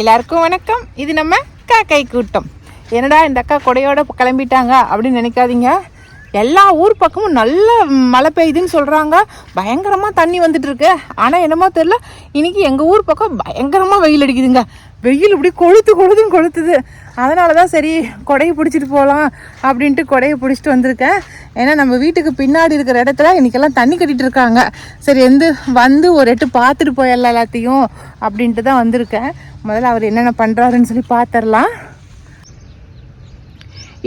எல்லாருக்கும் வணக்கம். இது நம்ம காக்கை கூட்டம். என்னடா இந்த அக்கா கொடையோட கிளம்பிட்டாங்க அப்படின்னு நினைக்காதீங்க. எல்லா ஊர் பக்கமும் நல்ல மழை பெய்யுதுன்னு சொல்கிறாங்க பயங்கரமாக தண்ணி வந்துட்டுருக்கு. ஆனால் என்னமோ தெரில இன்றைக்கி எங்கள் ஊர் பக்கம் பயங்கரமாக வெயில் அடிக்குதுங்க. வெயில் இப்படி கொளுத்து கொழுதுன்னு கொளுத்துது. அதனால தான் சரி கொடையை பிடிச்சிட்டு போகலாம் அப்படின்ட்டு கொடையை பிடிச்சிட்டு வந்திருக்கேன். ஏன்னா நம்ம வீட்டுக்கு பின்னாடி இருக்கிற இடத்துல இன்றைக்கெல்லாம் தண்ணி கட்டிட்டு இருக்காங்க. சரி எந்த வந்து ஒரு எட்டு பார்த்துட்டு போயிடலாம் எல்லாத்தையும் அப்படின்ட்டு தான் வந்திருக்கேன். முதல்ல அவர் என்னென்ன பண்ணுறாருன்னு சொல்லி பார்த்துடலாம்.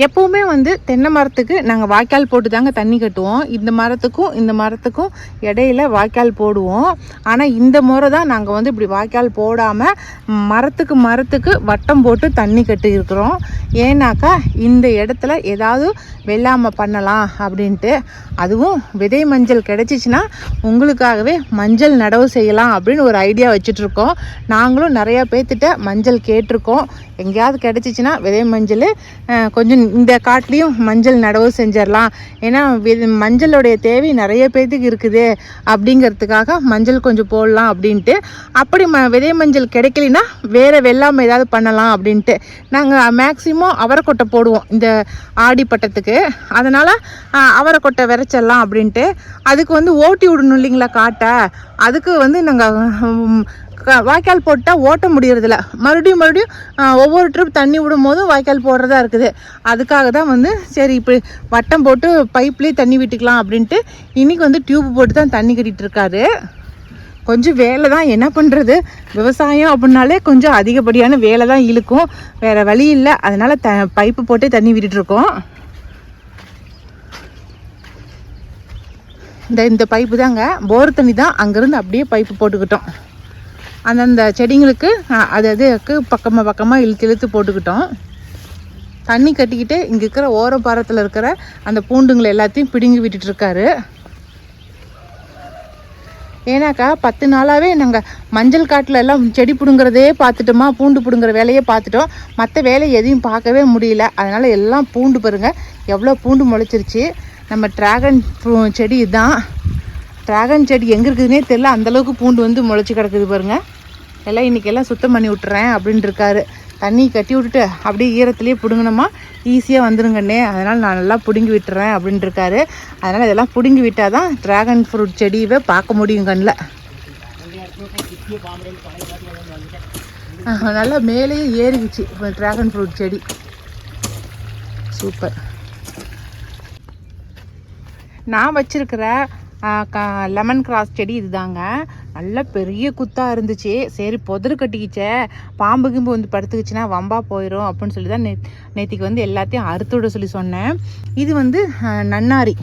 எப்போவுமே வந்து தென்னை மரத்துக்கு நாங்கள் வாய்க்கால் போட்டு தாங்க தண்ணி கட்டுவோம். இந்த மரத்துக்கும் இந்த மரத்துக்கும் இடையில வாய்க்கால் போடுவோம். ஆனால் இந்த முறை தான் நாங்கள் வந்து இப்படி வாய்க்கால் போடாமல் மரத்துக்கு மரத்துக்கு வட்டம் போட்டு தண்ணி கட்டி இருக்கிறோம். ஏன்னாக்கா இந்த இடத்துல ஏதாவது வெள்ளாமை பண்ணலாம் அப்படின்ட்டு. அதுவும் விதை மஞ்சள் கிடச்சிச்சின்னா உங்களுக்காகவே மஞ்சள் நடவு செய்யலாம் அப்படின்னு ஒரு ஐடியா வச்சுட்ருக்கோம். நாங்களும் நிறையா பேர்த்திட்ட மஞ்சள் கேட்டிருக்கோம். எங்கேயாவது கிடச்சிச்சின்னா விதை மஞ்சள் கொஞ்சம் இந்த காட்டிலையும் மஞ்சள் நடவு செஞ்சிடலாம். ஏன்னா மஞ்சளுடைய தேவை நிறைய பேர்த்துக்கு இருக்குது. அப்படிங்கிறதுக்காக மஞ்சள் கொஞ்சம் போடலாம் அப்படின்ட்டு. அப்படி ம விதை மஞ்சள் கிடைக்கலனா வேறு வெள்ளாமை ஏதாவது பண்ணலாம் அப்படின்ட்டு. நாங்கள் மேக்ஸிமம் அவரைக்கொட்டை போடுவோம் இந்த ஆடி பட்டத்துக்கு. அதனால் அவரைக்கொட்டை விரைச்சிடலாம் அப்படின்ட்டு. அதுக்கு வந்து ஓட்டி விடணும் இல்லைங்களா காட்டை? அதுக்கு வந்து நாங்கள் வாய்க்கால் போட்டால் ஓட்ட முடியறதில்ல. மறுபடியும் மறுபடியும் ஒவ்வொரு ட்ரிப் தண்ணி விடும் போதும் வாய்க்கால் போடுறதா இருக்குது. அதுக்காக தான் வந்து சரி இப்படி வட்டம் போட்டு பைப்லேயே தண்ணி விட்டுக்கலாம் அப்படின்ட்டு இன்னைக்கு வந்து டியூப் போட்டு தான் தண்ணி கட்டிட்டு இருக்காரு. கொஞ்சம் வேலை தான் என்ன பண்ணுறது விவசாயம் அப்படின்னாலே கொஞ்சம் அதிகப்படியான வேலை தான் இழுக்கும். வேறு வழி இல்லை. அதனால் த பைப்பு போட்டே தண்ணி விட்டுட்ருக்கோம் இந்த இந்த பைப்பு தாங்க. போர் தண்ணி தான் அங்கேருந்து அப்படியே பைப்பு போட்டுக்கிட்டோம். அந்தந்த செடிங்களுக்கு அது அதுக்கு பக்கமாக பக்கமாக இழுத்து இழுத்து போட்டுக்கிட்டோம். தண்ணி கட்டிக்கிட்டு இங்கே இருக்கிற ஓரப்பாரத்தில் இருக்கிற அந்த பூண்டுங்களை எல்லாத்தையும் பிடுங்கி விட்டுட்டு இருக்காரு. ஏன்னாக்கா பத்து நாளாகவே நாங்கள் மஞ்சள் காட்டில் எல்லாம் செடி பிடுங்குறதே பார்த்துட்டோமா பூண்டு பிடுங்குற வேலையே பார்த்துட்டோம். மற்ற வேலை எதையும் பார்க்கவே முடியல. அதனால் எல்லாம் பூண்டு பாருங்கள் எவ்வளோ பூண்டு முளைச்சிருச்சு. நம்ம ட்ராகன் செடி இதுதான் ட்ராகன் செடி எங்கே இருக்குதுன்னே தெரில அந்தளவுக்கு பூண்டு வந்து முளைச்சி கிடக்குது பாருங்கள் எல்லாம் இன்றைக்கி எல்லாம் சுத்தம் பண்ணி விட்டுறேன் அப்படின்னு இருக்காரு. தண்ணி கட்டி விட்டுட்டு அப்படியே ஈரத்துலேயே பிடுங்கினோமா ஈஸியாக வந்துருங்கண்ணே அதனால் நான் நல்லா பிடுங்கி விட்டுறேன் அப்படின்னு இருக்காரு. அதனால் இதெல்லாம் பிடுங்கி விட்டால் தான் ட்ராகன் ஃப்ரூட் செடியவே பார்க்க முடியும் கண்ணில். நல்லா மேலேயே ஏறிக்குச்சு இப்போ ட்ராகன் ஃப்ரூட் செடி. சூப்பர் நான் வச்சுருக்கிற லெமன் கிராஸ் செடி இதுதாங்க. நல்ல பெரிய குத்தாக இருந்துச்சு. சரி புதர் கட்டிக்கிச்சே. பாம்பு கிம்பு வந்து படுத்துக்கிச்சுன்னா வம்பா போயிடும் அப்படின்னு சொல்லி தான் நே நேற்றுக்கு வந்து எல்லாத்தையும் அறுத்து விட சொல்லி சொன்னேன். இது வந்து நன்னாரி.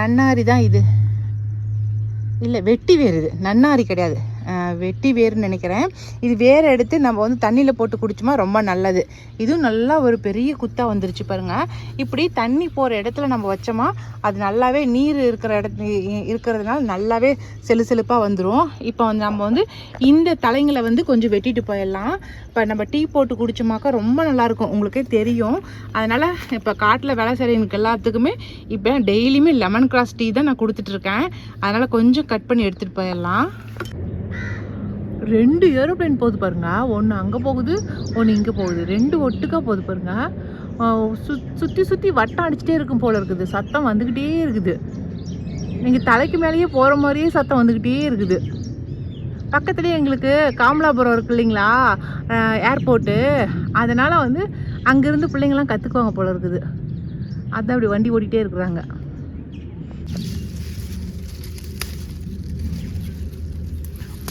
நன்னாரி தான் இது. இல்லை வெட்டி வேறு இது. நன்னாரி கிடையாது. வெட்டி வேர்னு நினைக்கிறேன். இது வேர் எடுத்து நம்ம வந்து தண்ணியில் போட்டு குடிச்சோமா ரொம்ப நல்லது. இதுவும் நல்லா ஒரு பெரிய குத்தாக வந்துருச்சு பாருங்கள் இப்படி தண்ணி போகிற இடத்துல நம்ம வச்சோமா அது நல்லாவே நீர் இருக்கிற இடத்து இருக்கிறதுனால நல்லாவே செலு செலுப்பாக வந்துடும் இப்போ வந்து நம்ம வந்து இந்த தலைங்களை வந்து கொஞ்சம் வெட்டிட்டு போயிடலாம். இப்போ நம்ம டீ போட்டு குடிச்சோமாக்கா ரொம்ப நல்லாயிருக்கும். உங்களுக்கே தெரியும். அதனால் இப்போ காட்டில் வேலை செய்கிறவங்களுக்கு எல்லாத்துக்குமே இப்போ டெய்லியுமே லெமன் கிராஸ் டீ தான் நான் கொடுத்துட்ருக்கேன் அதனால் கொஞ்சம் கட் பண்ணி எடுத்துகிட்டு போயிடலாம். ரெண்டு ஏரோப்ளேன் போகுது பாருங்க. ஒன்று அங்கே போகுது ஒன்று இங்கே போகுது. ரெண்டு ஒட்டுக்காக போகுது பாருங்க. சு- சுற்றி சுற்றி வட்டம் அடிச்சுட்டே இருக்கும் போல் இருக்குது. சத்தம் வந்துக்கிட்டே இருக்குது. நீங்கள் தலைக்கு மேலேயே போகிற மாதிரியே சத்தம் வந்துக்கிட்டே இருக்குது. பக்கத்துலேயே எங்களுக்கு காமலாபுரம் இருக்கு இல்லைங்களா? ஏர்போர்ட்டு அதனால் வந்து அங்கேருந்து பிள்ளைங்கள்லாம் கற்றுக்குவாங்க போல் இருக்குது. அதான் அப்படி வண்டி ஓடிட்டே இருக்கிறாங்க.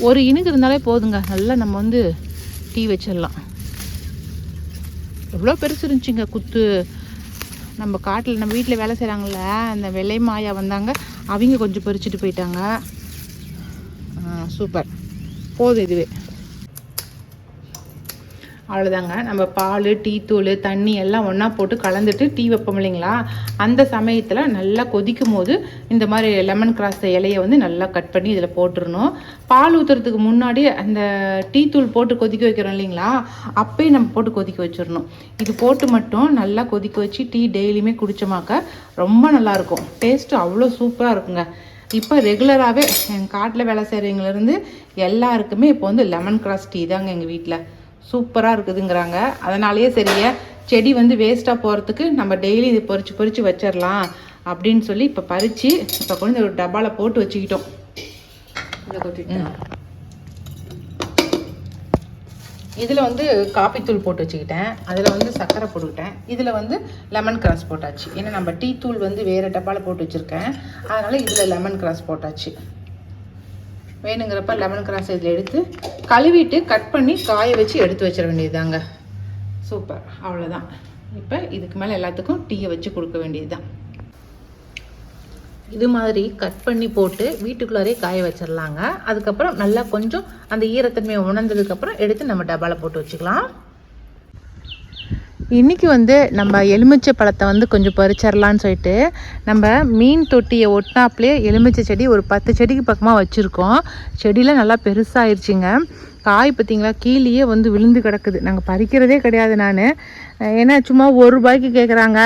ஒரு இனுக்கு இருந்தாலே போதுங்க. நல்லா நம்ம வந்து டீ வச்சிடலாம். எவ்வளோ பெருசு இருந்துச்சுங்க குத்து. நம்ம காட்டில் நம்ம வீட்டில் வேலை செய்கிறாங்கள அந்த வெள்ளை மாயா வந்தாங்க. அவங்க கொஞ்சம் பறிச்சுட்டு போயிட்டாங்க. சூப்பர். போதும் இதுவே. அவ்வளோதாங்க நம்ம பால் டீ தூள் தண்ணி எல்லாம் ஒன்றா போட்டு கலந்துட்டு டீ வைப்போம் இல்லைங்களா? அந்த சமயத்தில் நல்லா கொதிக்கும் போது இந்த மாதிரி லெமன் கிராஸ் இலையை வந்து நல்லா கட் பண்ணி இதில் போட்டுருணும் பால் ஊற்றுறதுக்கு முன்னாடி அந்த டீ தூள் போட்டு கொதிக்க வைக்கிறோம் இல்லைங்களா? அப்பயே நம்ம போட்டு கொதிக்க வச்சிடணும். இது போட்டு மட்டும் நல்லா கொதிக்க வச்சு டீ டெய்லியுமே குடித்தோமாக்க ரொம்ப நல்லாயிருக்கும். டேஸ்ட்டு அவ்வளோ சூப்பராக இருக்குங்க. இப்போ ரெகுலராகவே எங்கள் காட்டில் வேலை செய்கிறவங்கலேருந்து எல்லாருக்குமே இப்போ வந்து லெமன் கிராஸ் டீ தாங்க எங்கள் வீட்டில். சூப்பராக இருக்குதுங்கிறாங்க. அதனாலேயே சரிங்க செடி வந்து வேஸ்ட்டாக போகிறதுக்கு நம்ம டெய்லி இது பொறிச்சு பொறிச்சு வச்சிடலாம் அப்படின்னு சொல்லி இப்போ பறித்து இப்போ கொண்டு ஒரு டப்பாவில் போட்டு வச்சுக்கிட்டோம். இதில் வந்து காப்பித்தூள் போட்டு வச்சுக்கிட்டேன். அதில் வந்து சர்க்கரை போட்டுக்கிட்டேன். இதில் வந்து லெமன் கிராஸ் போட்டாச்சு. ஏன்னா நம்ம டீ தூள் வந்து வேறு டப்பாவில் போட்டு வச்சுருக்கேன். அதனால் இதில் லெமன் கிராஸ் போட்டாச்சு. வேணுங்கிறப்ப லெமன் கிராஸ் இதில் எடுத்து கழுவிட்டு கட் பண்ணி காய வச்சு எடுத்து வச்சிட வேண்டியதுதாங்க. சூப்பர் அவ்வளோதான் இப்போ இதுக்கு மேலே எல்லாத்துக்கும் டீயை வச்சு கொடுக்க வேண்டியது தான் இது மாதிரி கட் பண்ணி போட்டு வீட்டுக்குள்ளாரே காய வச்சிடலாங்க. அதுக்கப்புறம் நல்லா கொஞ்சம் அந்த ஈரத்தன்மையை உணர்ந்ததுக்கப்புறம் எடுத்து நம்ம டப்பாவில் போட்டு வச்சுக்கலாம். இன்றைக்கி வந்து நம்ம எலுமிச்சை பழத்தை வந்து கொஞ்சம் பறிச்சிடலான்னு சொல்லிட்டு நம்ம மீன் தொட்டியை ஒட்டினாப்லேயே எலுமிச்சை செடி ஒரு பத்து செடிக்கு பக்கமாக வச்சுருக்கோம். செடியெலாம் நல்லா பெருசாகிருச்சுங்க காய் பார்த்தீங்களா கீழேயே வந்து விழுந்து கிடக்குது. நாங்கள் பறிக்கிறதே கிடையாது நான். ஏன்னா சும்மா ஒரு ரூபாய்க்கு கேட்குறாங்க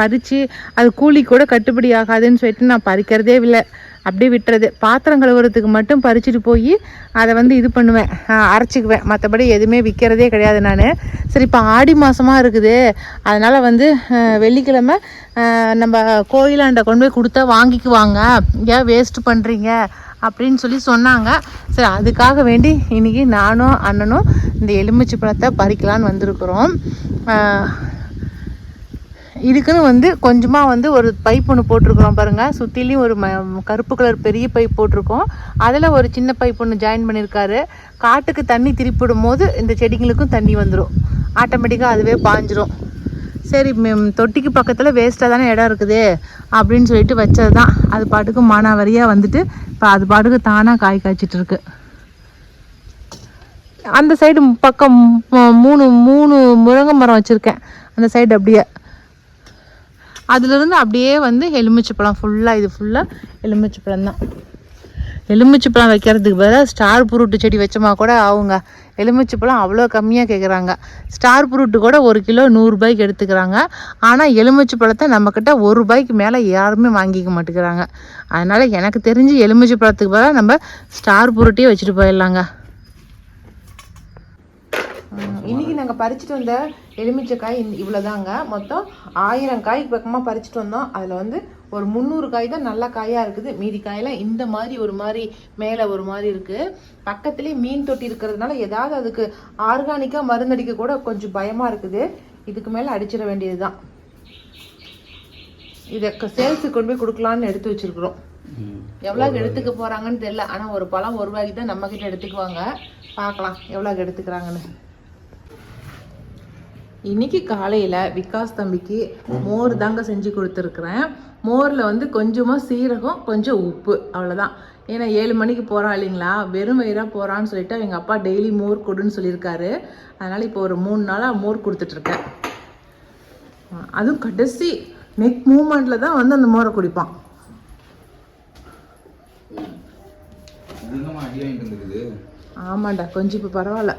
பறித்து அது கூலி கூட கட்டுப்படி ஆகாதுன்னு சொல்லிட்டு நான் பறிக்கிறதே இல்லை. அப்படியே விட்டுறது. பாத்திரம் கழுவுறதுக்கு மட்டும் பறிச்சுட்டு போய் அதை வந்து இது பண்ணுவேன். அரைச்சிக்குவேன். மற்றபடி எதுவுமே விற்கிறதே கிடையாது நான். சரி இப்போ ஆடி மாதமாக இருக்குது. அதனால் வந்து வெள்ளிக்கிழமை நம்ம கோயிலாண்ட கொண்டு போய் கொடுத்தா வாங்கிக்குவாங்க. ஏன் வேஸ்ட் பண்ணுறீங்க அப்படின்னு சொல்லி சொன்னாங்க. சரி அதுக்காக வேண்டி இன்றைக்கி நானும் அண்ணனும் இந்த எலுமிச்சை பழத்தை பறிக்கலான்னு வந்திருக்கிறோம். இதுக்குன்னு வந்து கொஞ்சமாக வந்து ஒரு பைப் ஒன்று போட்டிருக்கிறோம் பாருங்கள் சுற்றிலையும் ஒரு ம கருப்பு கலர் பெரிய பைப் போட்டிருக்கோம். அதில் ஒரு சின்ன பைப் ஒன்று ஜாயின் பண்ணியிருக்காரு காட்டுக்கு தண்ணி திருப்பிடும் போது இந்த செடிங்களுக்கும் தண்ணி வந்துடும் ஆட்டோமேட்டிக்காக அதுவே பாஞ்சிரும். சரி தொட்டிக்கு பக்கத்தில் வேஸ்ட்டாக தானே இடம் இருக்குது. அப்படின்னு சொல்லிட்டு வச்சது தான் அது பாட்டுக்கு மானாவரியாக வந்துட்டு இப்போ அது பாட்டுக்கு தானாக காய் காய்ச்சிட்ருக்கு அந்த சைடு பக்கம் மூணு மூணு முருங்கை மரம் வச்சுருக்கேன். அந்த சைடு அப்படியே. அதுலேருந்து அப்படியே வந்து எலுமிச்சை பழம் ஃபுல்லாக இது ஃபுல்லாக எலுமிச்சை பழம் தான். எலுமிச்சை பழம் வைக்கிறதுக்கு பதிலாக ஸ்டார் புருட்டு செடி வச்சோமா கூட ஆகுங்க எலுமிச்சை பழம் அவ்வளோ கம்மியாக கேட்குறாங்க ஸ்டார் புருட்டு கூட ஒரு கிலோ நூறுரூபாய்க்கு எடுத்துக்கிறாங்க. ஆனால் எலுமிச்சை பழத்தை நம்மக்கிட்ட ஒரு ரூபாய்க்கு மேலே யாருமே வாங்கிக்க மாட்டேங்கிறாங்க. அதனால் எனக்கு தெரிஞ்சு எலுமிச்சை பழத்துக்கு பதிலாக நம்ம ஸ்டார் புருட்டியே வச்சுட்டு போயிடலாங்க. இன்னைக்கு நாங்கள் பறிச்சுட்டு வந்த எலுமிச்சை காய் இவ்வளோதாங்க மொத்தம் ஆயிரம் காய் பக்கமாக பறிச்சுட்டு வந்தோம். அதில் வந்து ஒரு முந்நூறு காய் தான் நல்ல காயாக இருக்குது. மீதி காயெல்லாம் இந்த மாதிரி ஒரு மாதிரி மேலே ஒரு மாதிரி இருக்குது பக்கத்துலேயே மீன் தொட்டி இருக்கிறதுனால ஏதாவது அதுக்கு ஆர்கானிக்காக மருந்தடிக்க கூட கொஞ்சம் பயமாக இருக்குது. இதுக்கு மேலே அடிச்சிட வேண்டியது தான் இதை சேல்ஸுக்கு கொண்டு போய் கொடுக்கலான்னு எடுத்து வச்சிருக்கிறோம். எவ்வளோக்கு எடுத்துக்க போகிறாங்கன்னு தெரியல. ஆனால் ஒரு பழம் ஒரு ரூபாய்க்கு தான் நம்மக்கிட்ட எடுத்துக்குவாங்க. பார்க்கலாம் எவ்வளோக்கு எடுத்துக்கிறாங்கன்னு. இன்னைக்கு காலையில் விகாஸ் தம்பிக்கு மோர் தாங்க செஞ்சு கொடுத்துருக்குறேன். மோரில் வந்து கொஞ்சமாக சீரகம் கொஞ்சம் உப்பு அவ்வளோதான் ஏன்னா ஏழு மணிக்கு போகிறான் இல்லைங்களா? வெறும் வயிறாக போகிறான்னு சொல்லிட்டு அவங்க அப்பா டெய்லி மோர் கொடுன்னு சொல்லியிருக்காரு. அதனால் இப்போ ஒரு மூணு நாளாக மோர் கொடுத்துட்ருக்கேன் அதுவும் கடைசி நெக் மூமெண்ட்டில் தான் வந்து அந்த மோரை குடிப்பான். ஆமாண்டா கொஞ்சம் இப்போ பரவாயில்ல.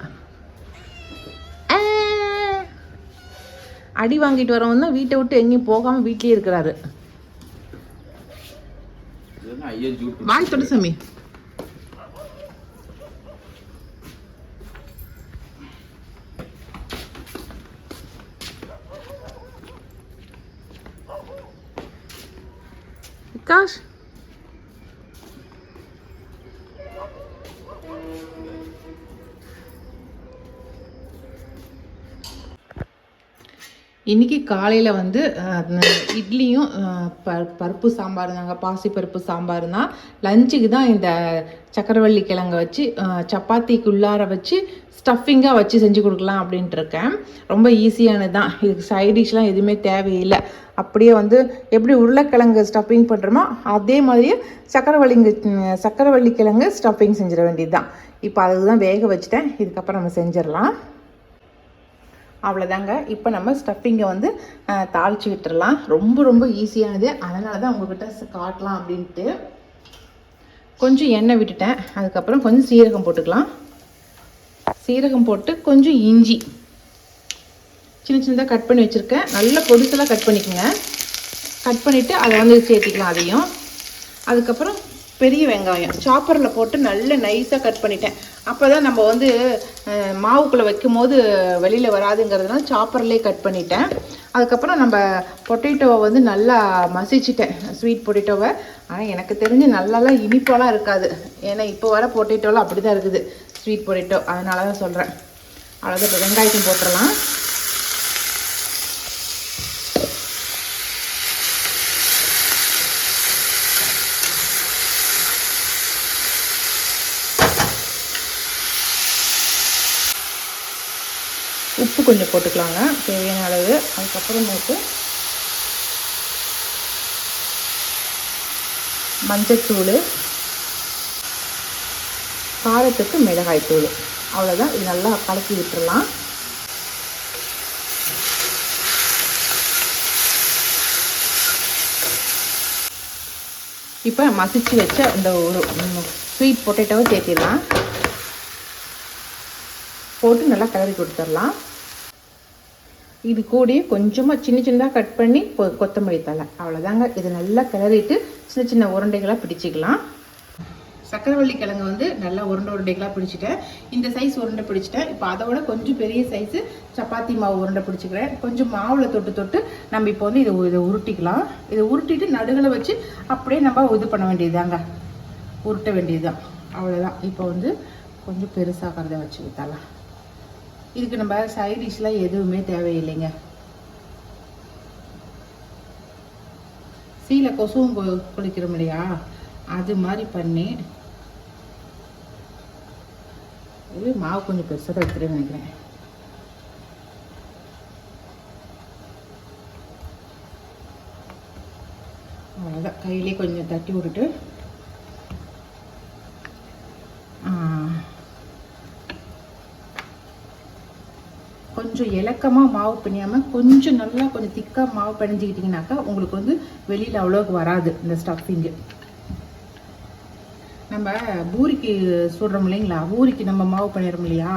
அடி வாங்கிட்டு வரவன் தான் வீட்டை விட்டு எங்கேயும் போகாமல் வீட்லயே இருக்கிறாரு. வாங்கி தொட்டு சாமி. விகாஷ். இன்றைக்கி காலையில் வந்து இட்லியும் ப பருப்பு சாம்பார் தாங்க. பாசிப்பருப்பு சாம்பார் தான். லஞ்சுக்கு தான் இந்த சக்கரவள்ளி கிழங்க வச்சு சப்பாத்திக்குள்ளார சப்பாத்திக்கு உள்ளார வச்சு ஸ்டஃபிங்காக வச்சு செஞ்சு கொடுக்கலாம் அப்படின்ட்டு இருக்கேன். ரொம்ப ஈஸியானது தான். இதுக்கு சைட் டிஷ்லாம் எதுவுமே தேவையில்லை. அப்படியே வந்து எப்படி உருளைக்கிழங்கு ஸ்டஃபிங் பண்ணுறோமோ அதே மாதிரியே சக்கரவள்ளிங்கு சக்கரவள்ளி கிழங்கு ஸ்டஃபிங் செஞ்சிட வேண்டியது தான். இப்போ அதுக்கு தான் வேக வச்சுட்டேன். இதுக்கப்புறம் நம்ம செஞ்சிடலாம். அவ்வளோதாங்க இப்போ நம்ம ஸ்டஃபிங்கை வந்து தாளித்து தாளிச்சு விட்டுறலாம். ரொம்ப ரொம்ப ஈஸியானது அதனால தான் உங்ககிட்ட காட்டலாம் அப்படின்ட்டு. கொஞ்சம் எண்ணெய் விட்டுட்டேன். அதுக்கப்புறம் கொஞ்சம் சீரகம் போட்டுக்கலாம். சீரகம் போட்டு கொஞ்சம் இஞ்சி. சின்ன சின்னதாக கட் பண்ணி வச்சுருக்கேன். நல்ல பொடிசெல்லாம் கட் பண்ணிக்கோங்க. கட் பண்ணிவிட்டு அதை வந்து சேர்த்திக்கலாம் அதையும். அதுக்கப்புறம் பெரிய வெங்காயம். சாப்பரில் போட்டு நல்லா நைஸாக கட் பண்ணிட்டேன். அப்போ தான் நம்ம வந்து மாவுக்குள்ளே வைக்கும் போது வெளியில் வராதுங்கிறதுனால சாப்பர்லேயே கட் பண்ணிட்டேன். அதுக்கப்புறம் நம்ம பொட்டேட்டோவை வந்து நல்லா மசிச்சிட்டேன். ஸ்வீட் பொட்டேட்டோவை ஆனால் எனக்கு தெரிஞ்சு நல்லாலாம் இனிப்பெல்லாம் இருக்காது. ஏன்னா இப்போ வர பொட்டேட்டோலாம் அப்படி தான் இருக்குது. ஸ்வீட் பொட்டேட்டோ அதனால தான் சொல்கிறேன் அவ்வளோதான் இப்போ வெங்காயத்தையும் போட்டுடலாம். உப்பு கொஞ்சம் போட்டுக்கலாங்க. தேவையான அளவு. அதுக்கப்புறமேட்டு மஞ்சத்தூள் காரத்துக்கு மிளகாய்த்தூள். அவ்வளோதான் இது நல்லா கலக்கி விட்டுறலாம். இப்போ மசிச்சு வச்ச இந்த ஒரு ஸ்வீட் பொட்டேட்டோவை சேர்த்திடலாம். போட்டு நல்லா கிளறி கொடுத்துடலாம். இது கூடயே கொஞ்சமாக சின்ன சின்னதாக கட் பண்ணி கொ- கொத்தமல்லி தழை. அவ்வளோதாங்க இது நல்லா கிளறிட்டு சின்ன சின்ன உருண்டைகளாக பிடிச்சிக்கலாம். சக்கரவள்ளி கிழங்கு வந்து நல்லா உருண்டை உருண்டைகளாக பிடிச்சிட்டேன். இந்த சைஸ் உருண்டை பிடிச்சிட்டேன். இப்போ அதை விட கொஞ்சம் பெரிய சைஸு சப்பாத்தி மாவு உருண்டை பிடிச்சிக்கிறேன். கொஞ்சம் மாவில் தொட்டு தொட்டு நம்ம இப்போ வந்து இதை இதை உருட்டிக்கலாம். இதை உருட்டிட்டு நடுவில் வச்சு அப்படியே நம்ம இது பண்ண வேண்டியதுதாங்க. உருட்ட வேண்டியதுதான். அவ்வளோதான் இப்போ வந்து கொஞ்சம் பெருசாகிறத வச்சு வித்தரலாம் இதுக்கு நம்ம சைட் டிஷ்லாம் எதுவுமே தேவையில்லைங்க. சீலை கொசுவும் குளிக்கிறோம் இல்லையா? அது மாதிரி பண்ணி இது மாவு கொஞ்சம் பெருசாக தான் வைக்கிறேன்னு நினைக்கிறேன். அவ்வளோதான் கையிலே கொஞ்சம் தட்டி விட்டுட்டு கொஞ்சம் இலக்கமாக மாவு பிணியாமல் கொஞ்சம் நல்லா கொஞ்சம் திக்காக மாவு பிணைஞ்சிக்கிட்டிங்கனாக்கா உங்களுக்கு வந்து வெளியில் அவ்வளோக்கு வராது இந்த ஸ்டஃபிங்கு நம்ம பூரிக்கு சுடுறோம் இல்லைங்களா? பூரிக்கு நம்ம மாவு பண்ணிடுறோம் இல்லையா?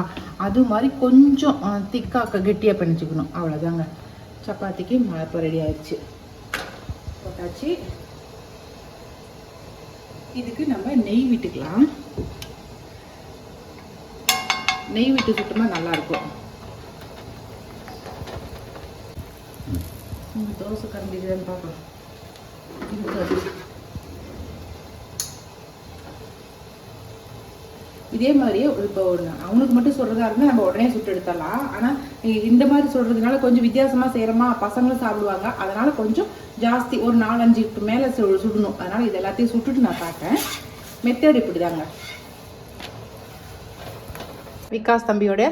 அது மாதிரி கொஞ்சம் திக்காக்க கெட்டியாக பண்ணிச்சுக்கணும் அவ்வளோதாங்க சப்பாத்திக்கு இப்போ ரெடி ஆயிடுச்சு. போட்டாச்சு. இதுக்கு நம்ம நெய் விட்டுக்கலாம். நெய் விட்டு சுட்டோம்னா நல்லாயிருக்கும் இந்த தோசை கரண்டி பார்க்கலாம் இருக்காது இதே மாதிரியே இப்போ அவனுக்கு மட்டும் சொல்றதா இருந்தால் நம்ம உடனே சுட்டு எடுத்துடலாம். ஆனால் இந்த மாதிரி சொல்றதுனால கொஞ்சம் வித்தியாசமா செய்கிறோமா பசங்களும் சாப்பிடுவாங்க. அதனால கொஞ்சம் ஜாஸ்தி ஒரு நாலஞ்சுக்கு மேலே சு சுடணும். அதனால இது எல்லாத்தையும் சுட்டுட்டு நான் பார்த்தேன் மெத்தட் இப்படிதாங்க. விகாஸ் தம்பியோட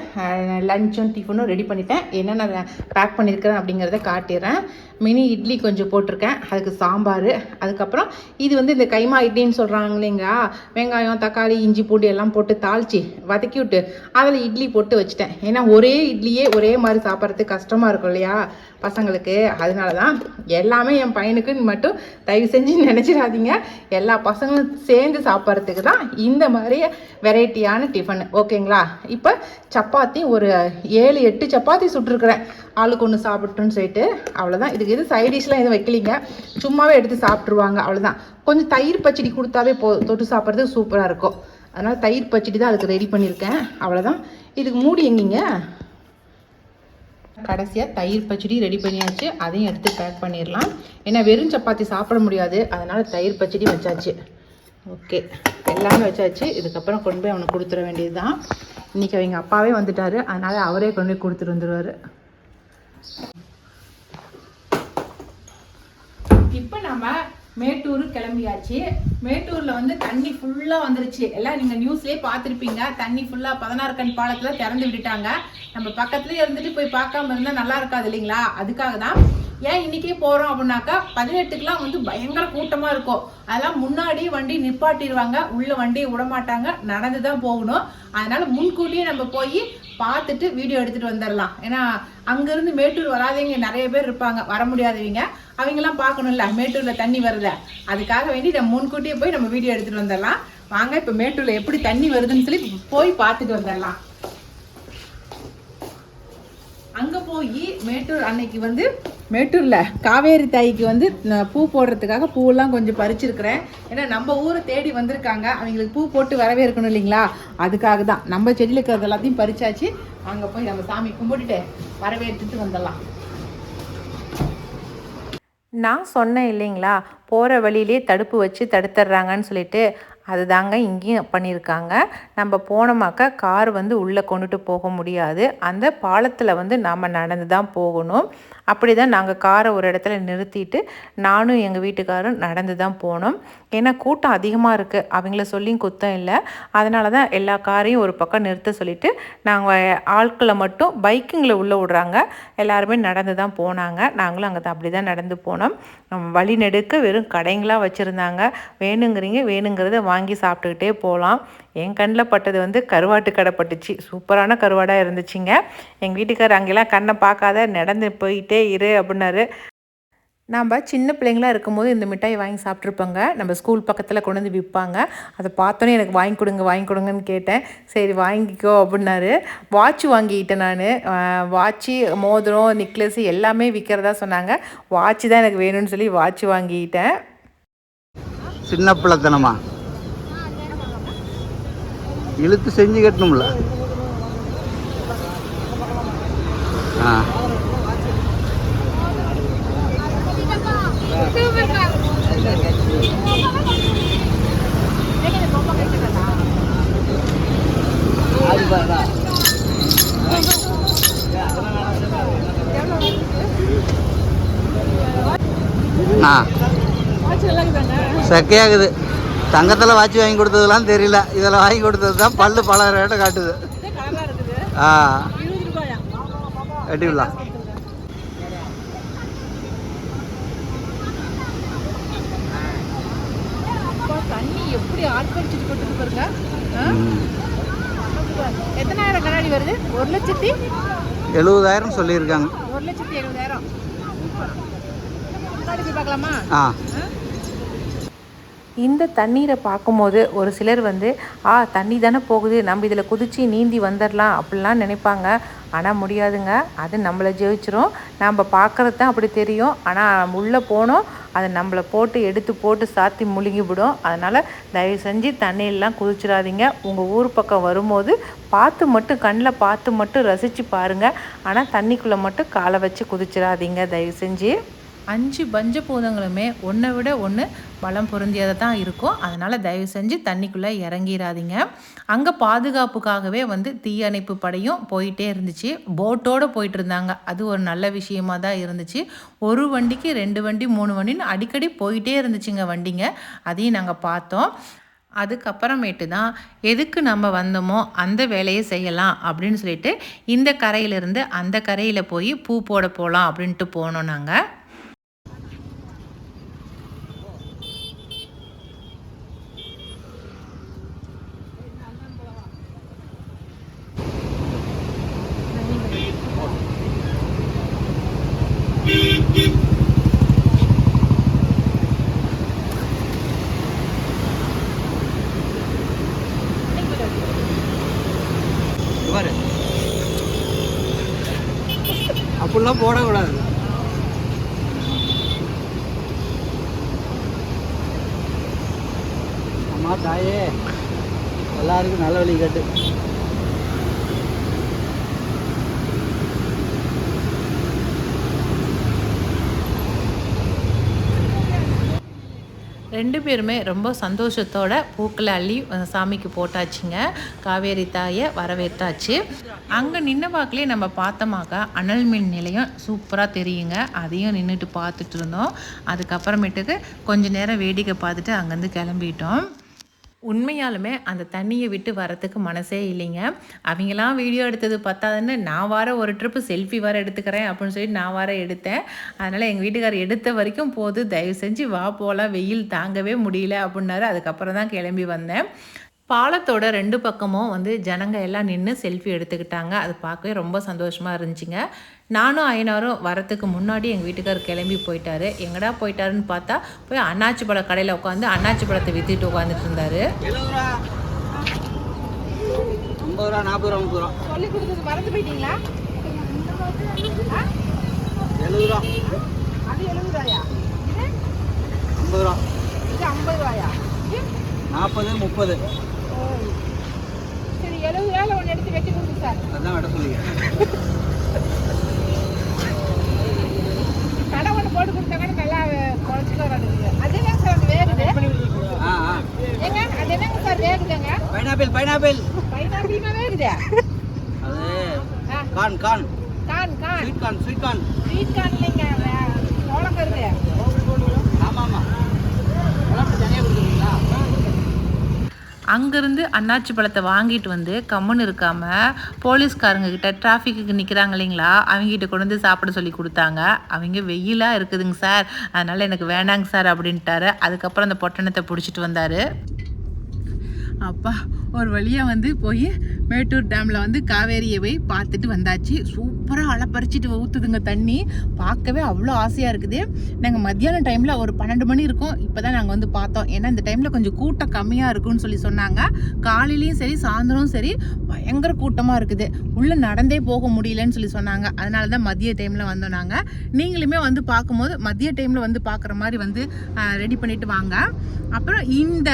லஞ்சும் டிஃபனும் ரெடி பண்ணிட்டேன். என்னென்ன பேக் பண்ணியிருக்கிறேன் அப்படிங்கிறத காட்டிடுறேன். மினி இட்லி கொஞ்சம் போட்டிருக்கேன். அதுக்கு சாம்பார். அதுக்கப்புறம் இது வந்து இந்த கைமா இட்லின்னு சொல்கிறாங்க இல்லைங்களா? வெங்காயம் தக்காளி இஞ்சி பூண்டு எல்லாம் போட்டு தாளித்து வதக்கி விட்டு அதில் இட்லி போட்டு வச்சுட்டேன். ஏன்னா ஒரே இட்லியே ஒரே மாதிரி சாப்பிட்றதுக்கு கஷ்டமாக இருக்கும் இல்லையா பசங்களுக்கு. அதனால தான் எல்லாமே என் பையனுக்குன்னு மட்டும் தயவு செஞ்சு நினச்சிடாதீங்க. எல்லா பசங்களும் சேர்ந்து சாப்பிட்றதுக்கு தான் இந்த மாதிரி வெரைட்டியான டிஃபன் ஓகேங்களா இப்போ சப்பாத்தி ஒரு ஏழு எட்டு சப்பாத்தி சுட்டுருக்குறேன். ஆளுக்கு ஒன்று சாப்பிட்டுன்னு சொல்லிட்டு அவ்வளோதான் இதுக்கு எதுவும் சைட் டிஷ்லாம் எதுவும் வைக்கலிங்க. சும்மாவே எடுத்து சாப்பிட்ருவாங்க அவ்வளோதான் கொஞ்சம் தயிர் பச்சடி கொடுத்தாவே போ தொட்டு சாப்பிட்றதுக்கு சூப்பராக இருக்கும். அதனால் தயிர் பச்சடி தான் அதுக்கு ரெடி பண்ணியிருக்கேன். அவ்வளோதான் இதுக்கு மூடி எங்கிங்க? கடைசியாக தயிர் பச்சடி ரெடி பண்ணியாச்சு. அதையும் எடுத்து பேக் பண்ணிடலாம். ஏன்னா வெறும் சப்பாத்தி சாப்பிட முடியாது. அதனால் தயிர் பச்சடி வச்சாச்சு. ஓகே. எல்லாமே வச்சாச்சு. இதுக்கப்புறம் கொண்டு போய் அவனுக்கு கொடுத்துட வேண்டியது தான் இன்றைக்கி அவங்க அப்பாவே வந்துட்டாரு. அதனால் அவரே கொண்டு போய் கொடுத்துட்டு வந்துடுவார் இப்போ நம்ம மேட்டூர் கிளம்பியாச்சு. மேட்டூரில் வந்து தண்ணி ஃபுல்லாக வந்துருச்சு. எல்லாம் நீங்கள் நியூஸ்லேயே பார்த்துருப்பீங்க. தண்ணி ஃபுல்லாக பதினாறு கண் பாலத்தில் திறந்து விட்டுட்டாங்க. நம்ம பக்கத்துலேயே இருந்துட்டு போய் பார்க்காம இருந்தால் நல்லா இருக்காது இல்லைங்களா? அதுக்காக தான் ஏன் இன்னைக்கே போகிறோம் அப்படின்னாக்கா பதினெட்டுக்கெலாம் வந்து பயங்கர கூட்டமாக இருக்கும். அதெல்லாம் முன்னாடி வண்டி நிப்பாட்டிடுவாங்க. உள்ள வண்டியை விடமாட்டாங்க. நடந்து தான் போகணும். அதனால முன்கூட்டியே நம்ம போய் பார்த்துட்டு வீடியோ எடுத்துட்டு வந்துடலாம் ஏன்னா அங்கிருந்து மேட்டூர் வராதவங்க நிறைய பேர் இருப்பாங்க. வர முடியாதவங்க. அவங்கெல்லாம் பார்க்கணும்ல. மேட்டூரில் தண்ணி வருத அதுக்காக வேண்டி நம்ம முன்கூட்டியே போய் நம்ம வீடியோ எடுத்துட்டு வந்துடலாம் வாங்க இப்போ மேட்டூரில் எப்படி தண்ணி வருதுன்னு சொல்லி போய் பார்த்துட்டு வந்துடலாம் அங்கே போய் மேட்டூர் அன்னைக்கு வந்து மேட்டூரில் காவேரி தாய்க்கு வந்து பூ போடுறதுக்காக பூவெல்லாம் கொஞ்சம் பறிச்சிருக்கிறேன். ஏன்னா நம்ம ஊரை தேடி வந்திருக்காங்க. அவங்களுக்கு பூ போட்டு வரவே இருக்கணும் இல்லைங்களா? அதுக்காக தான். நம்ம செடியில் இருக்கிறது எல்லாத்தையும் பறிச்சாச்சு. அங்கே போய் நம்ம சாமி கும்பிட்டுட்டு வரவேற்றுட்டு வந்துடலாம். நான் சொன்னேன் இல்லைங்களா? போகிற வழியிலே தடுப்பு வச்சு தடுத்துட்றாங்கன்னு சொல்லிட்டு அதுதாங்க இங்கேயும் பண்ணியிருக்காங்க. நம்ம போனோமாக்கா கார் வந்து உள்ளே கொண்டுட்டு போக முடியாது. அந்த பாலத்தில் வந்து நாம் நடந்து தான் போகணும். அப்படி தான் நாங்கள் காரை ஒரு இடத்துல நிறுத்திட்டு நானும் எங்கள் வீட்டுக்காரரும் நடந்து தான் போனோம். ஏன்னா கூட்டம் அதிகமாக இருக்குது அவங்கள சொல்லியும் குத்தம் இல்லை. அதனால தான் எல்லா காரையும் ஒரு பக்கம் நிறுத்த சொல்லிட்டு நாங்கள் ஆட்களை மட்டும் பைக்குங்களை உள்ளே விடுறாங்க. எல்லாருமே நடந்து தான் போனாங்க. நாங்களும் அங்கே தான் அப்படி தான் நடந்து போனோம். வழி நெடுக்க வெறும் கடைங்களாக வச்சுருந்தாங்க. வேணுங்கிறீங்க வேணுங்கிறத வாங்கி சாப்பிட்டுக்கிட்டே போகலாம் என் கண்ணில் பட்டது வந்து கருவாட்டு கடை பட்டுச்சு. சூப்பரான கருவாடாக இருந்துச்சுங்க. எங்கள் வீட்டுக்காரர் அங்கெல்லாம் கண்ணை பார்க்காத நடந்து போயிட்டே இரு அப்படின்னாரு. நம்ம சின்ன பிள்ளைங்களா இருக்கும்போது இந்த மிட்டாய் வாங்கி சாப்பிட்ருப்பாங்க. நம்ம ஸ்கூல் பக்கத்தில் கொண்டு வந்து விற்பாங்க அதை பார்த்தோன்னே எனக்கு வாங்கி கொடுங்க வாங்கி கொடுங்கன்னு கேட்டேன். சரி வாங்கிக்கோ அப்படின்னாரு. வாட்ச் வாங்கிக்கிட்டேன் நான். வாட்ச்சு மோதிரம் நெக்லஸ் எல்லாமே விற்கிறதா சொன்னாங்க. வாட்ச் தான் எனக்கு வேணும்னு சொல்லி வாட்ச் வாங்கிக்கிட்டேன். சின்ன பிள்ளைத்தனமா? இழுத்து செஞ்சு கட்டணும்ல? ஆ ஆ செக்கையாகுது. தங்கத்தில் வாட்ச் வாங்கி கொடுத்ததுலாம் தெரியல. இதில் வாங்கி கொடுத்தது தான் பல்லு பல ரேட்டை காட்டுது. ஆ கட்டிவிடலாம். தண்ணி எப்படி ஆட்படிச்சுட்டு போட்டு பாருங்க. ம். எத்தனாயிரம் கண்ணாடி வருது? ஒரு லட்சத்தி? எழுபதாயிரம் சொல்லியிருக்காங்க. ஒரு லட்சத்தி எழுபதாயிரம். பார்க்கலாமா? ஆ. இந்த தண்ணீரை பார்க்கும்போது ஒரு சிலர் வந்து ஆ தண்ணி தானே போகுது. நம்ம இதில் குதிச்சு நீந்தி வந்துடலாம் அப்படிலாம் நினைப்பாங்க. ஆனால் முடியாதுங்க. அது நம்மளை ஜெயிச்சிரும். நம்ம பார்க்குறது தான் அப்படி தெரியும். ஆனால் உள்ளே போனோம். அதை நம்மளை போட்டு எடுத்து போட்டு சாத்தி முழுங்கி விடும். அதனால் தயவு செஞ்சு தண்ணியெல்லாம் குதிச்சிடாதீங்க. உங்கள் ஊர் பக்கம் வரும்போது பார்த்து மட்டும் கண்ணில் பார்த்து மட்டும் ரசித்து பாருங்கள் ஆனால் தண்ணிக்குள்ளே மட்டும் காலை வச்சு குதிச்சிடாதீங்க. தயவு செஞ்சு. அஞ்சு பஞ்ச பூதங்களுமே ஒன்றை விட ஒன்று பலம் பொருந்தியதாக தான் இருக்கும். அதனால் தயவு செஞ்சு தண்ணிக்குள்ளே இறங்கிடாதீங்க அங்கே பாதுகாப்புக்காகவே வந்து தீயணைப்பு படையும் போயிட்டே இருந்துச்சு. போட்டோடு போயிட்டு இருந்தாங்க அது ஒரு நல்ல விஷயமாக தான் இருந்துச்சு. ஒரு வண்டிக்கு ரெண்டு வண்டி மூணு வண்டின்னு அடிக்கடி போயிட்டே இருந்துச்சுங்க வண்டிங்க. அதையும் நாங்கள் பார்த்தோம். அதுக்கப்புறமேட்டு தான் எதுக்கு நம்ம வந்தோமோ அந்த வேலையை செய்யலாம் அப்படின்னு சொல்லிட்டு இந்த கரையிலேருந்து அந்த கரையில் போய் பூ போட போகலாம் அப்படின்ட்டு போனோம் நாங்கள் பாரு அப்படிலாம் போடக்கூடாது அம்மா தாயே எல்லாருக்கும் நல்ல வழி கேட்டு ரெண்டு பேருமே ரொம்ப சந்தோஷத்தோட பூக்களை அள்ளி சாமிக்கு போட்டாச்சுங்க. காவேரி தாயை வரவேற்றாச்சு. அங்கே நின்ன வாக்கிலே நம்ம பார்த்தோமாக்கா அனல் மின் நிலையம் சூப்பராக தெரியுங்க. அதையும் நின்றுட்டு பார்த்துட்டு இருந்தோம். அதுக்கப்புறமேட்டுக்கு கொஞ்ச நேரம் வேடிக்கை பார்த்துட்டு அங்கேருந்து கிளம்பிட்டோம். உண்மையாலுமே அந்த தண்ணியை விட்டு வரத்துக்கு மனசே இல்லைங்க. அவங்களாம் வீடியோ எடுத்தது பத்தாதுன்னு நான் வார ஒரு ட்ரிப்பு செல்ஃபி வர எடுத்துக்கிறேன் அப்படின்னு சொல்லி நான் வார எடுத்தேன். அதனால் எங்கள் வீட்டுக்காரர் எடுத்த வரைக்கும் போது தயவு செஞ்சு வா போகலாம் வெயில் தாங்கவே முடியல அப்படின்னாரு. அதுக்கப்புறம் தான் கிளம்பி வந்தேன். பாலத்தோட ரெண்டு பக்கமும் வந்து ஜனங்க எல்லாம் நின்று செல்ஃபி எடுத்துக்கிட்டாங்க. அது பார்க்கவே ரொம்ப சந்தோஷமாக இருந்துச்சுங்க. நானும் ஐநாரும் வரத்துக்கு முன்னாடி எங்கள் வீட்டுக்காரர் கிளம்பி போயிட்டாரு. எங்கடா போயிட்டாருன்னு பார்த்தா போய் அண்ணாச்சி பழ கடையில் உட்காந்து அண்ணாச்சி பழத்தை விற்றுட்டு உட்காந்துட்டு இருந்தாரு. ஐம்பது ரூபா நாற்பது ரூபா முப்பது ரூபா சொல்லி கொடுத்தது மறந்து போயிட்டீங்களா? எழுபது ரூபா அது எழுபது ரூபாயா இது? ஐம்பது ரூபா இது ஐம்பது ரூபாயா இது? நாற்பது முப்பது. எழுபது ரூபாயில ஒன்று எடுத்து வெட்டி கொடுங்க சார். அதான் விட சொல்லுங்க கடை ஒன்று போட்டு கொடுத்தாங்கன்னா நல்லா குறைச்சிட்டு வராதுங்க அது சார் அது வேகுது ஆ ஆ. ஏங்க அது என்னங்க சார் வேகுதுங்க பைனாப்பிள் பைனாப்பிள். பைனாப்பிளுமா வேகுது அது corn corn. Corn corn. Sweet corn sweet corn. Sweet corn இல்லைங்க சோளம் கருது ஆமாம் ஆமாம் அங்கேருந்து அன்னாச்சி பழத்தை வாங்கிட்டு வந்து கம்முன்னு இருக்காமல் போலீஸ்காரங்க கிட்ட டிராஃபிக்கு நிற்கிறாங்க இல்லைங்களா? அவங்ககிட்ட கொண்டு வந்து சாப்பிட சொல்லி கொடுத்தாங்க. அவங்க வெயிலாக இருக்குதுங்க சார். அதனால் எனக்கு வேணாங்க சார் அப்படின்ட்டாரு. அதுக்கப்புறம் அந்த பொட்டணத்தை பிடிச்சிட்டு வந்தார். அப்பா ஒரு வழியாக வந்து போய் மேட்டூர் டேமில் வந்து காவேரியை போய் பார்த்துட்டு வந்தாச்சு. சூப்பராக அலப்பறிச்சிட்டு ஊற்றுதுங்க தண்ணி. பார்க்கவே அவ்வளோ ஆசையாக இருக்குது. நாங்கள் மத்தியான டைமில் ஒரு பன்னெண்டு மணி இருக்கும். இப்போ தான் நாங்கள் வந்து பார்த்தோம். ஏன்னா இந்த டைமில் கொஞ்சம் கூட்டம் கம்மியாக இருக்கும்னு சொல்லி சொன்னாங்க. காலையிலையும் சரி சாயந்தரம் சரி பயங்கர கூட்டமாக இருக்குது. உள்ளே நடந்தே போக முடியலன்னு சொல்லி சொன்னாங்க. அதனால தான் மதிய டைமில் வந்தோம் நாங்கள் நீங்களுமே வந்து பார்க்கும்போது மதிய டைமில் வந்து பார்க்குற மாதிரி வந்து ரெடி பண்ணிட்டு வாங்க. அப்புறம் இந்த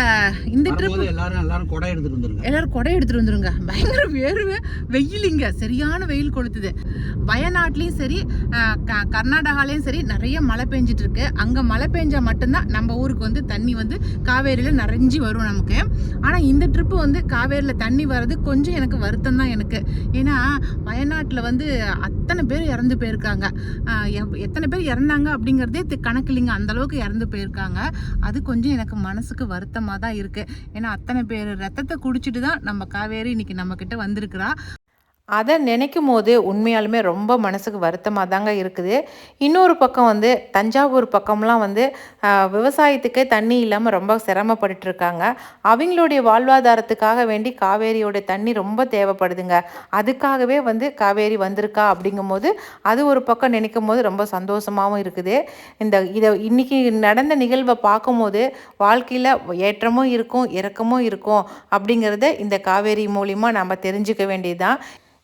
இந்த ட்ரிப் எல்லாரும் எல்லாரும் குடை எடுத்துகிட்டு வந்துருங்க. எல்லாரும் கொடை எடுத்துட்டு வந்துருங்க. பயங்கர வேர்வை வெயிலிங்க. சரியான வெயில் கொளுத்துது. வயநாட்டிலையும் சரி க- கர்நாடகாலையும் சரி நிறைய மழை பெஞ்சிட்டு இருக்கு அங்க மழை பெஞ்சா மட்டும்தான் நம்ம ஊருக்கு வந்து தண்ணி வந்து காவேரியில நிறைஞ்சி வரும் நமக்கு. ஆனா இந்த ட்ரிப்பு வந்து காவேரியில தண்ணி வர்றது கொஞ்சம் எனக்கு வருத்தம் தான் எனக்கு. ஏன்னா வயநாட்டில் வந்து அத்தனை பேர் இறந்து போயிருக்காங்க. எவ்- எத்தனை பேர் இறந்தாங்க அப்படிங்கிறதே கணக்கு இல்லைங்க. அந்த அளவுக்கு இறந்து போயிருக்காங்க. அது கொஞ்சம் எனக்கு மனசுக்கு வருத்தமாக தான் இருக்கு. ஏன்னா அத்தனை பேர் ரத்தத்தை முடிச்சுட்டு தான் நம்ம காவேரி இன்னைக்கு நம்ம கிட்ட வந்திருக்கிறா. அதை நினைக்கும் போது உண்மையாலுமே ரொம்ப மனசுக்கு வருத்தமாக தாங்க இருக்குது. இன்னொரு பக்கம் வந்து தஞ்சாவூர் பக்கம்லாம் வந்து விவசாயத்துக்கே தண்ணி இல்லாமல் ரொம்ப சிரமப்பட்டுருக்காங்க அவங்களுடைய வாழ்வாதாரத்துக்காக வேண்டி காவேரியோட தண்ணி ரொம்ப தேவைப்படுதுங்க. அதுக்காகவே வந்து காவேரி வந்திருக்கா அப்படிங்கும்போது அது ஒரு பக்கம் நினைக்கும் போது ரொம்ப சந்தோஷமாகவும் இருக்குது. இந்த இதை இன்னைக்கு நடந்த நிகழ்வை பார்க்கும்போது வாழ்க்கையில் ஏற்றமும் இருக்கும் இறக்கமும் இருக்கும் அப்படிங்கிறத இந்த காவேரி மூலிமா நம்ம தெரிஞ்சுக்க வேண்டியதுதான்.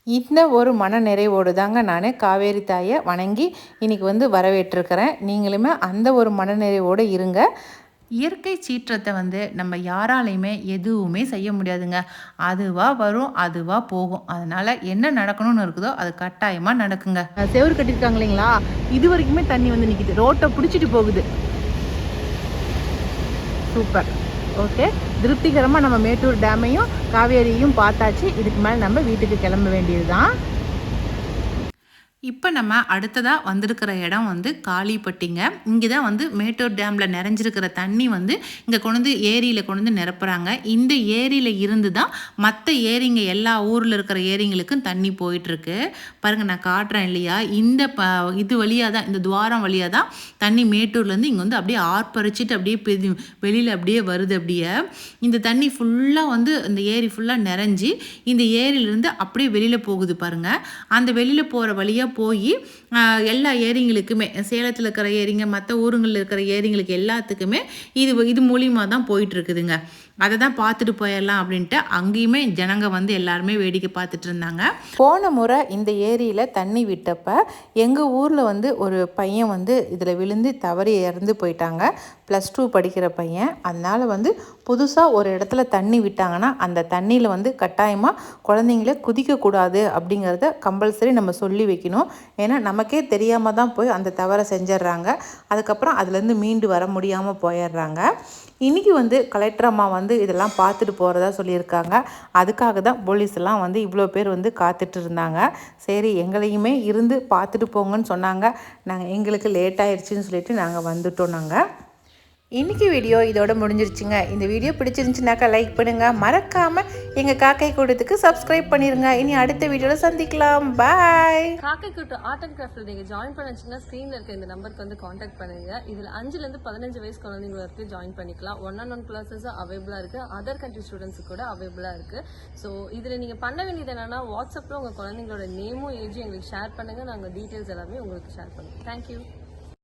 இந்த ஒரு மன நிறைவோடு தாங்க நான் காவேரி தாயை வணங்கி இன்னைக்கு வந்து வரவேற்றிருக்கிறேன். நீங்களுமே அந்த ஒரு மனநிறைவோடு இருங்க. இயற்கை சீற்றத்தை வந்து நம்ம யாராலையுமே எதுவுமே செய்ய முடியாதுங்க. அதுவாக வரும் அதுவாக போகும். அதனால் என்ன நடக்கணும்னு இருக்குதோ அது கட்டாயமாக நடக்குங்க. செவரு கட்டியிருக்காங்க இல்லைங்களா? இது வரைக்குமே தண்ணி வந்து நிற்கிது ரோட்டை பிடிச்சிட்டு போகுது. சூப்பர். ஓகே. திருப்திகரமாக நம்ம மேட்டூர் டேமையும் காவேரியையும் பார்த்தாச்சு. இதுக்கு மேலே நம்ம வீட்டுக்கு கிளம்ப வேண்டியது தான் இப்போ நம்ம அடுத்ததாக வந்திருக்கிற இடம் வந்து காளிப்பட்டிங்க. இங்கே தான் வந்து மேட்டூர் டேமில் நிறைஞ்சிருக்கிற தண்ணி வந்து இங்கே கொண்டு வந்து ஏரியில் கொண்டு வந்து நிரப்புறாங்க. இந்த ஏரியில் இருந்து தான் மற்ற ஏரிங்க எல்லா ஊரில் இருக்கிற ஏரிங்களுக்கும் தண்ணி போயிட்டுருக்கு. பாருங்கள் நான் காட்டுறேன் இல்லையா? இந்த ப இது வழியாக தான் இந்த துவாரம் வழியாக தான் தண்ணி மேட்டூர்லேருந்து இங்கே வந்து அப்படியே ஆர்ப்பரிச்சிட்டு அப்படியே பெதி- வெளியில் அப்படியே வருது அப்படியே. இந்த தண்ணி ஃபுல்லாக வந்து இந்த ஏரி ஃபுல்லாக நிறைஞ்சி இந்த ஏரியிலேருந்து அப்படியே வெளியில் போகுது பாருங்கள் அந்த வெளியில் போகிற வழியாக போய் எல்லா ஏரிங்களுக்குமே சேலத்தில் இருக்கிற ஏரிங்க மற்ற ஊருங்களில் இருக்கிற ஏரிங்களுக்கு எல்லாத்துக்குமே இது இது மூலியமாக தான் போயிட்டுருக்குதுங்க அதை தான் பார்த்துட்டு போயிடலாம் அப்படின்ட்டு அங்கேயுமே ஜனங்க வந்து எல்லாருமே வேடிக்கை பார்த்துட்டு இருந்தாங்க. போன முறை இந்த ஏரியில் தண்ணி விட்டப்ப எங்கள் ஊரில் வந்து ஒரு பையன் வந்து இதில் விழுந்து தவறி இறந்து போயிட்டாங்க. ப்ளஸ் டூ படிக்கிற பையன். அதனால் வந்து புதுசாக ஒரு இடத்துல தண்ணி விட்டாங்கன்னா அந்த தண்ணியில் வந்து கட்டாயமாக குழந்தைங்கள குதிக்கக்கூடாது அப்படிங்கிறத கம்பல்சரி நம்ம சொல்லி வைக்கணும். ஏன்னா நமக்கே தெரியாமல் தான் போய் அந்த தவறை செஞ்சிடுறாங்க. அதுக்கப்புறம் அதுலேருந்து மீண்டு வர முடியாமல் போயிடுறாங்க. இன்றைக்கி வந்து கலெக்டர் அம்மா வந்து இதெல்லாம் பார்த்துட்டு போகிறதா சொல்லியிருக்காங்க. அதுக்காக தான் போலீஸ் எல்லாம் வந்து இவ்வளோ பேர் வந்து காத்துட்டு இருந்தாங்க. சரி எங்களையுமே இருந்து பார்த்துட்டு போங்கன்னு சொன்னாங்க. நாங்கள் எங்களுக்கு லேட் ஆயிடுச்சுன்னு சொல்லிட்டு நாங்கள் வந்துட்டோம் நாங்கள் இன்றைக்கி வீடியோ இதோட முடிஞ்சிருச்சுங்க. இந்த வீடியோ பிடிச்சிருந்துச்சுனாக்கா லைக் பண்ணுங்கள் மறக்காமல் எங்கள் காக்கை கூடத்துக்கு சப்ஸ்கிரைப் பண்ணிடுங்க இனி அடுத்த வீடியோவில் சந்திக்கலாம். பாய் காக்கை கூட்டம் ஆர்ட் அண்ட் கிராஃப்டில் நீங்கள் ஜாயின் பண்ணிச்சுன்னா ஸ்க்ரீனில் இருக்க இந்த நம்பருக்கு வந்து காண்டாக்ட் பண்ணுங்கள் இதில் அஞ்சுலேருந்து பதினஞ்சு வயசு குழந்தைங்க வரைக்கும் ஜாயின் பண்ணிக்கலாம். ஒன் அண்ட் ஒன் கிளாஸஸ் அவைபிளாக இருக்குது அதர் கண்ட்ரி ஸ்டூடெண்ட்ஸ் கூட அவைபிளாக இருக்குது ஸோ இதில் நீங்கள் பண்ண வேண்டியது என்னென்னா வாட்ஸ்அப்பில் உங்கள் குழந்தைங்களோட நேமும் ஏஜும் எங்களுக்கு ஷேர் பண்ணுங்கள் நாங்கள் டீட்டெயில்ஸ் எல்லாமே உங்களுக்கு ஷேர் பண்ணுவோம். தேங்க்யூ